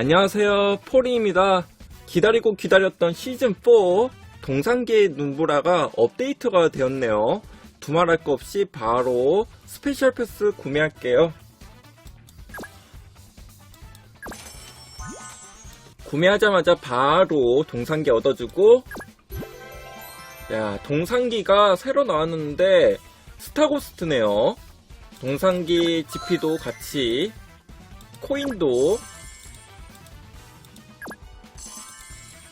안녕하세요. 포리입니다. 기다리고 기다렸던 시즌4 동상계의 눈보라가 업데이트가 되었네요. 두말할 거 없이 바로 스페셜 패스 구매할게요. 구매하자마자 바로 동상기 얻어주고 야 동상기가 새로 나왔는데 스타고스트네요. 동상기 GP도 같이 코인도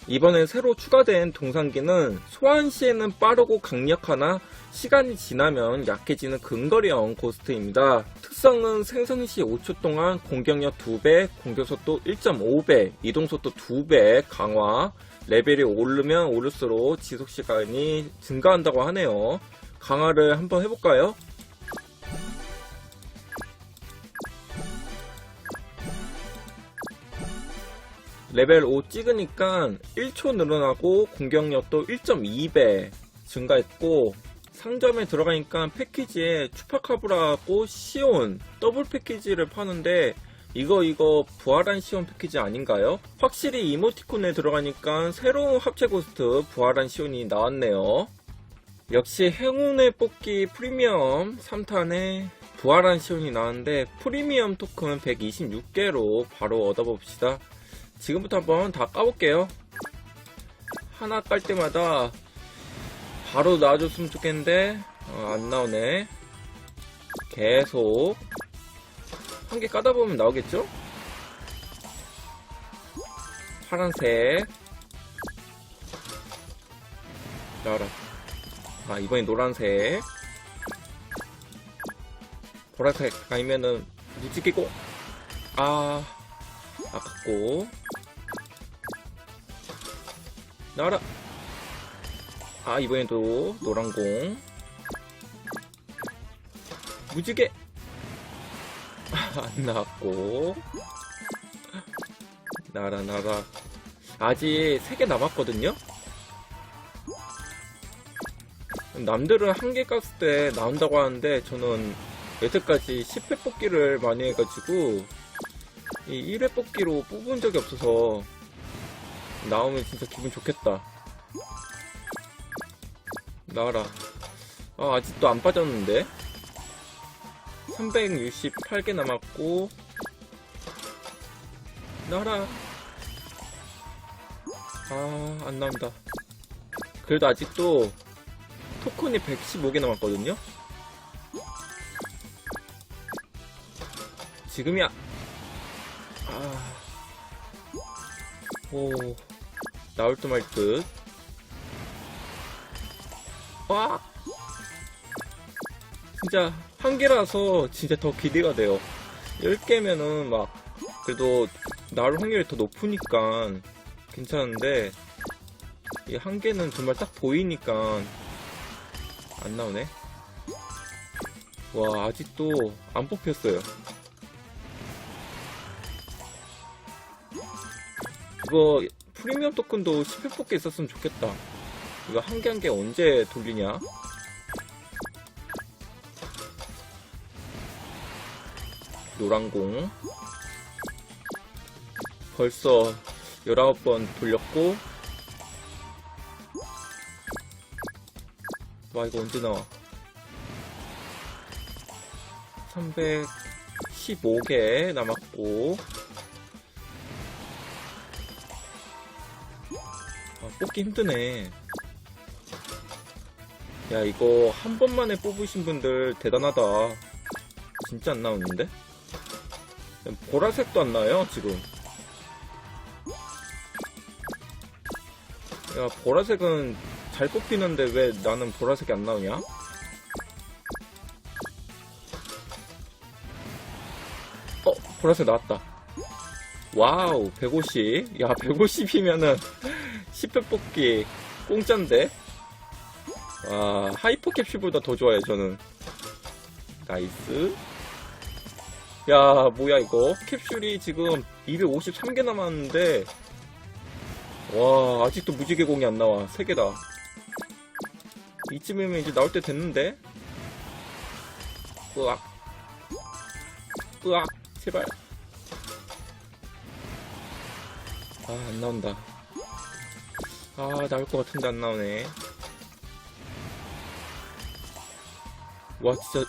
이번에 새로 추가된 동상기는 소환 시에는 빠르고 강력하나 시간이 지나면 약해지는 근거리형 고스트입니다. 특성은 생성 시 5초 동안 공격력 2배, 공격속도 1.5배, 이동속도 2배 강화, 레벨이 오르면 오를수록 지속시간이 증가한다고 하네요. 강화를 한번 해볼까요? 레벨 5 찍으니까 1초 늘어나고 공격력도 1.2배 증가했고 상점에 들어가니까 패키지에 추파카브라하고 시온 더블 패키지를 파는데 이거 이거 부활한 시온 패키지 아닌가요? 확실히 이모티콘에 들어가니까 새로운 합체 고스트 부활한 시온이 나왔네요. 역시 행운의 뽑기 프리미엄 3탄에 부활한 시온이 나왔는데 프리미엄 토큰 126개로 바로 얻어봅시다. 지금부터 한번 다 까볼게요. 하나 깔 때마다 바로 나와줬으면 좋겠는데 어, 안 나오네. 계속 한 개 까다 보면 나오겠죠? 파란색 나와라. 아 이번엔 노란색 보라색 아니면은 무지개고 아 아깝고 나와라. 아 이번에도 노란공. 무지개. 아, 안 나왔고. 나라 나라. 아직 3개 남았거든요? 남들은 한 개 깠을 때 나온다고 하는데 저는 여태까지 10회 뽑기를 많이 해가지고 이 1회 뽑기로 뽑은 적이 없어서 나오면 진짜 기분 좋겠다. 나와라. 아, 아직도 안 빠졌는데? 368개 남았고, 나와라. 아, 안 나온다. 그래도 아직도 토큰이 115개 남았거든요? 지금이야! 아, 오, 나올 듯 말 듯. 와! 진짜, 한 개라서 진짜 더 기대가 돼요. 10개면은 막, 그래도 나올 확률이 더 높으니까 괜찮은데, 이 한 개는 정말 딱 보이니까 안 나오네. 와, 아직도 안 뽑혔어요. 이거 프리미엄 토큰도 10회 뽑기 있었으면 좋겠다. 이거 한 개 한 개 언제 돌리냐? 노란공. 벌써 19번 돌렸고. 와, 이거 언제 나와? 315개 남았고. 아, 뽑기 힘드네. 야, 이거 한 번만에 뽑으신 분들 대단하다. 진짜 안 나오는데? 보라색도 안 나와요, 지금. 야, 보라색은 잘 뽑히는데 왜 나는 보라색이 안 나오냐? 어, 보라색 나왔다. 와우, 150. 야, 150이면은 10회 뽑기 공짠데? 와, 하이퍼 캡슐보다 더 좋아요, 저는. 나이스. 야, 뭐야, 이거. 캡슐이 지금 253개 남았는데, 와, 아직도 무지개공이 안 나와. 3개다. 이쯤이면 이제 나올 때 됐는데? 으악. 으악. 제발. 아, 안 나온다. 아, 나올 것 같은데 안 나오네. 와, 진짜.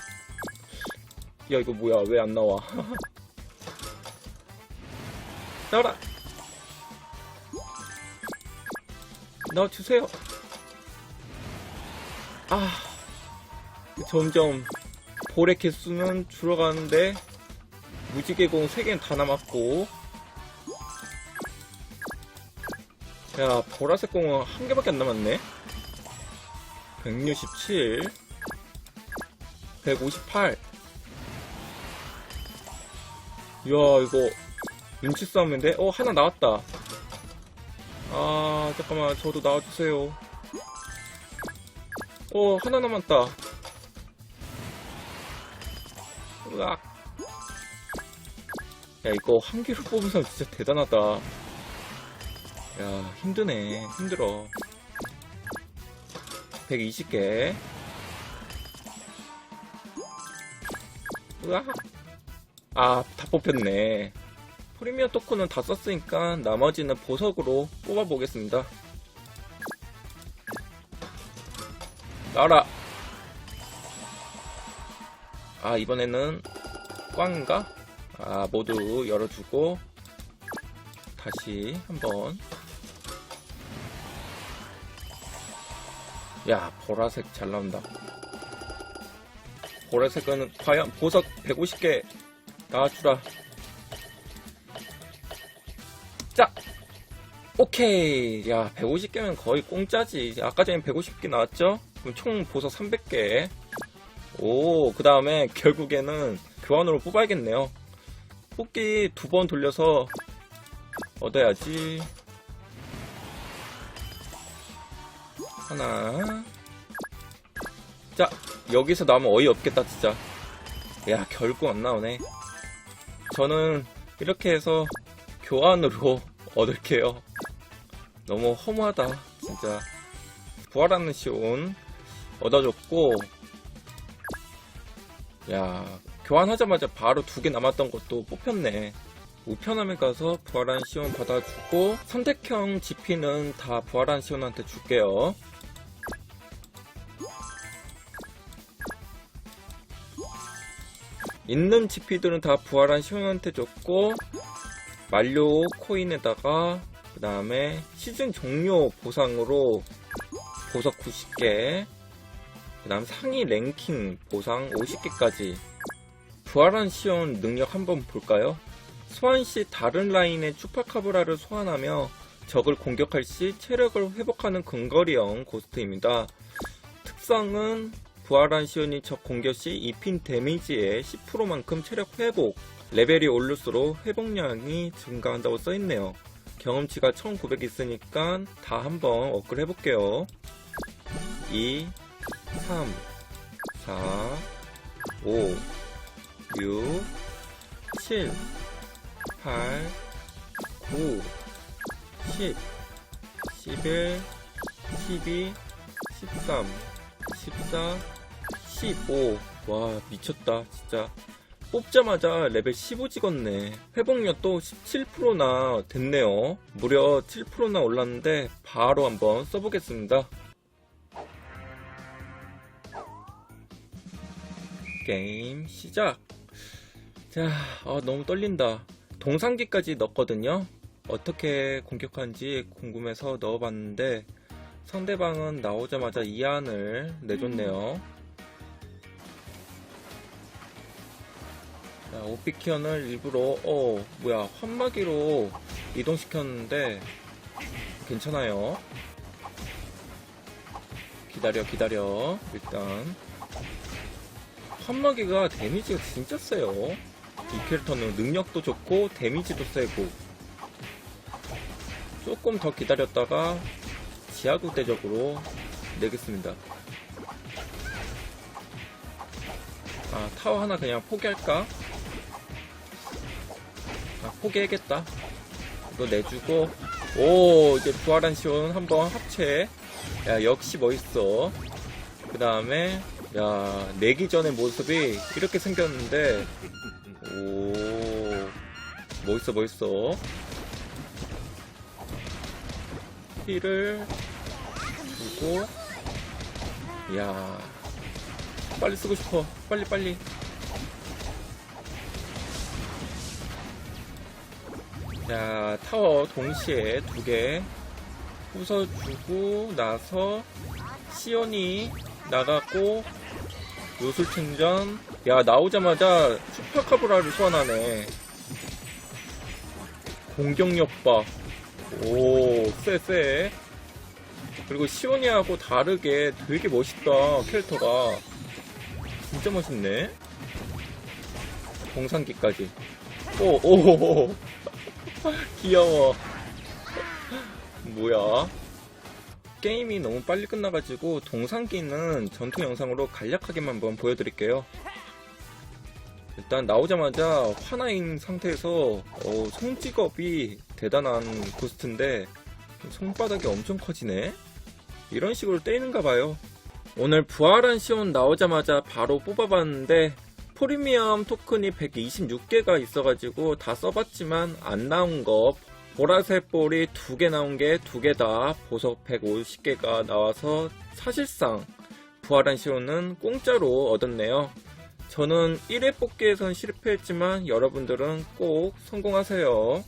야, 이거 뭐야. 왜 안 나와? 나와라! 나와주세요! 아, 점점 볼의 개수는 줄어가는데, 무지개공 3개는 다 남았고, 야, 보라색 공은 한 개밖에 안 남았네. 167, 158. 이야, 이거 눈치 싸움인데? 어, 하나 나왔다. 아, 잠깐만, 저도 나와주세요. 어, 하나 남았다. 으악. 야, 이거 한 개로 사람 진짜 대단하다. 야, 힘드네. 힘들어. 120개. 으악. 아, 다 뽑혔네. 프리미어 토큰은 다 썼으니까 나머지는 보석으로 뽑아보겠습니다. 나라! 아, 이번에는 꽝인가? 아, 모두 열어주고 다시 한번 야 보라색 잘 나온다. 보라색은 과연 보석 150개 나와주라. 자 오케이. 야 150개면 거의 공짜지. 아까 전에 150개 나왔죠? 그럼 총 보석 300개. 오 그 다음에 결국에는 교환으로 뽑아야겠네요. 뽑기 두 번 돌려서 얻어야지. 하나. 자, 여기서 나오면 어이없겠다, 진짜. 야, 결국 안 나오네. 저는 이렇게 해서 교환으로 얻을게요. 너무 허무하다, 진짜. 부활하는 시온 얻어줬고, 야, 교환하자마자 바로 두 개 남았던 것도 뽑혔네. 우편함에 가서 부활한 시온 받아주고 선택형 GP는 다 부활한 시온한테 줄게요. 있는 GP들은 다 부활한 시온한테 줬고 만료 코인에다가 그 다음에 시즌 종료 보상으로 보석 90개 그 다음 상위 랭킹 보상 50개까지 부활한 시온 능력 한번 볼까요? 소환 시 다른 라인의 추파카브라를 소환하며 적을 공격할 시 체력을 회복하는 근거리형 고스트입니다. 특성은 부활한 시온이 적 공격 시 입힌 데미지의 10%만큼 체력 회복, 레벨이 오를수록 회복량이 증가한다고 써있네요. 경험치가 1900 있으니까 다 한번 업글 해볼게요. 2, 3, 4, 5, 6, 7, 8, 9, 10, 11, 12, 13, 14, 15. 와, 미쳤다, 진짜. 뽑자마자 레벨 15 찍었네. 회복력도 17%나 됐네요. 무려 7%나 올랐는데, 바로 한번 써보겠습니다. 게임 시작. 자, 아, 너무 떨린다. 동상기까지 넣었거든요. 어떻게 공격하는지 궁금해서 넣어봤는데 상대방은 나오자마자 이안을 내줬네요. 오피키언을 일부러 어 뭐야 환마기로 이동시켰는데 괜찮아요. 기다려 기다려 일단 환마기가 데미지가 진짜 세요. 이 캐릭터는 능력도 좋고 데미지도 세고 조금 더 기다렸다가 지하구 대적으로 내겠습니다. 아 타워 하나 그냥 포기할까? 아 포기해야겠다. 이거 내주고 오 이제 부활한 시온 한번 합체. 야 역시 멋있어. 그 다음에 야 내기 전의 모습이 이렇게 생겼는데 오 멋있어 멋있어 피를 주고 이야 빨리 쓰고 싶어 빨리 빨리 자 타워 동시에 두 개 부숴주고 나서 시온이 나갔고 요술 충전. 야 나오자마자 슈퍼카브라를 소환하네. 공격력 봐오 쎄쎄. 그리고 시온이하고 다르게 되게 멋있다 캐릭터가. 진짜 멋있네. 공상기까지. 오오 귀여워. 뭐야? 게임이 너무 빨리 끝나가지고 동상기는 전투 영상으로 간략하게만 한번 보여드릴게요. 일단 나오자마자 화나인 상태에서 어, 손직업이 대단한 고스트인데 손바닥이 엄청 커지네? 이런 식으로 때리는가 봐요. 오늘 부활한 시온 나오자마자 바로 뽑아봤는데 프리미엄 토큰이 126개가 있어가지고 다 써봤지만 안 나온 거 보라색 볼이 두 개 나온 게 두 개 다 보석 150개가 나와서 사실상 부활한 시온은 공짜로 얻었네요. 저는 1회 뽑기에선 실패했지만 여러분들은 꼭 성공하세요.